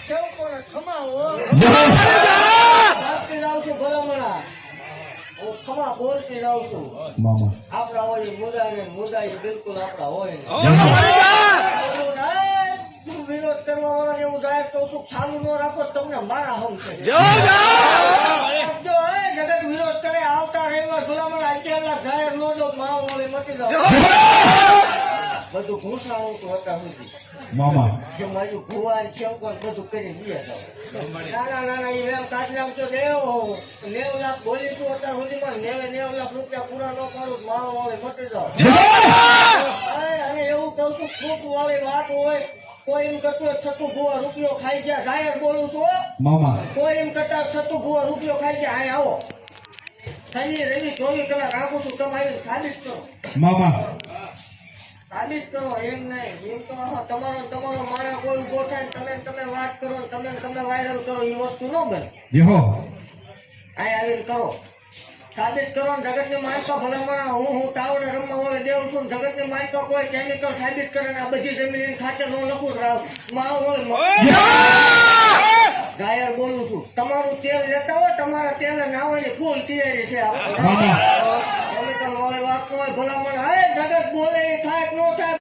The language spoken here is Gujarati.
સેવકોને ખમાવો આપતી જાઉં છું ભલામણા હું ખમા બોલતી જાઉં છું આપણા હોય મુદા ને મુદા બિલકુલ આપણા હોય ને. ના, તું વિરોધ કરવા વાળા એવું જાય તો શું ચાલુ ન રાખો તમને મારા હમ છે જગત વિરોધ કરે આવતા રવિવાર ભલામણ અત્યારના જાહેર નો દો માવો વળી મટી જાઓ બધું ઘૂસાણું તો હતા સુધી. મામા. જે મારી ભુવા છે પણ બધું કરી ના નાના નાના ના એ એમ કાઢી તો લેવો નેવ લાખ બોલીશું અત્યાર સુધીમાં નેવે નેવ લાખ રૂપિયા પૂરા ન કરું મારો વાળે મટી જાવ અરે, અને એવું કહું છું ખૂબ વાળી વાત હોય કોઈ એમ કરતું છતુ ભુવા રૂપિયો ખાઈ ગયા જાહેર બોલું છું મામા. કોઈ એમ કરતા છતું ભુવા રૂપિયો ખાઈ ગયા અહીં આવો. શનિ રવિ ચોવીસ કલાક રાખું છું તમે આવીને સાબિત કરો મામા. સાબિત કરો એમ નહીં. એમ તો તમારો તમારો મારા કોઈ ઊભો થાય તમે તમે વાત કરો તમે તમે વાયરલ કરો એ વસ્તુ ન બને. જેહો અહીં આવીને કરો. સાબિત કરો ને જગતની માલિકા ભલામણ. હું હું તાવડે રમવા વાળે દેવું છું જગત જગતની માલિકા કોઈ કેમિકલ સાબિત કરે ને આ બધી જમીન ખાતર નો લખું ગાયર બોલું છું. તમારું તેલ લેતા હોય તમારા તેલ નાવાની ફૂલ તૈયારી છે. કેમિકલ વાળી વાત ન હોય ભલામણ. હે જગત બોલે થાય કે ન થાય